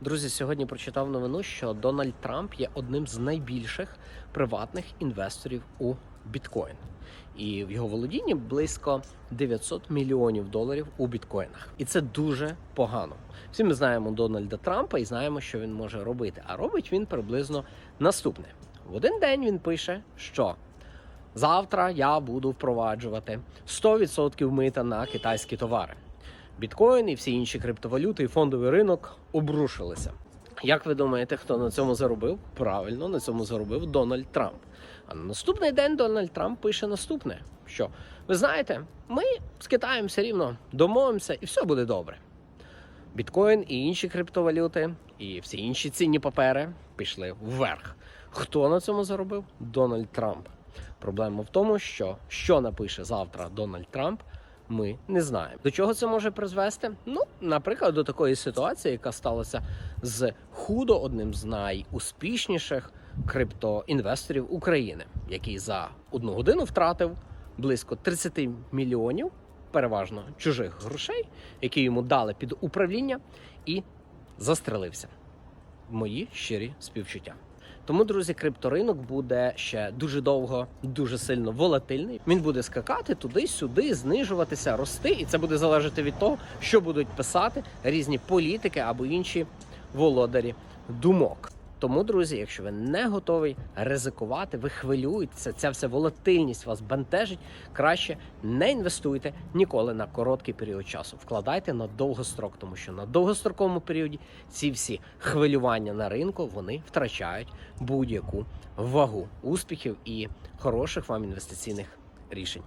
Друзі, сьогодні прочитав новину, що Дональд Трамп є одним з найбільших приватних інвесторів у біткоін. І в його володінні близько 900 мільйонів доларів у біткоїнах. І це дуже погано. Всі ми знаємо Дональда Трампа і знаємо, що він може робити. А робить він приблизно наступне: в один день він пише, що завтра я буду впроваджувати 100% мита на китайські товари. Біткоін і всі інші криптовалюти і фондовий ринок обрушилися. Як ви думаєте, хто на цьому заробив? Правильно, на цьому заробив Дональд Трамп. А на наступний день Дональд Трамп пише наступне: що ви знаєте, ми з Китаєм все рівно домовимося і все буде добре. Біткоін і інші криптовалюти, і всі інші цінні папери пішли вверх. Хто на цьому заробив? Дональд Трамп. Проблема в тому, що що напише завтра Дональд Трамп, ми не знаємо. До чого це може призвести? Ну, наприклад, до такої ситуації, яка сталася з худо одним з найуспішніших криптоінвесторів України, який за одну годину втратив близько 30 мільйонів, переважно чужих грошей, які йому дали під управління, і застрелився. Мої щирі співчуття. Тому, друзі, крипторинок буде ще дуже довго, дуже сильно волатильний. Він буде скакати туди-сюди, знижуватися, рости, і це буде залежати від того, що будуть писати різні політики або інші володарі думок. Тому, друзі, якщо ви не готові ризикувати, ви хвилюєтеся, ця вся волатильність вас бентежить, краще не інвестуйте ніколи на короткий період часу. Вкладайте на довгострок, тому що на довгостроковому періоді ці всі хвилювання на ринку вони втрачають будь-яку вагу успіхів і хороших вам інвестиційних рішень.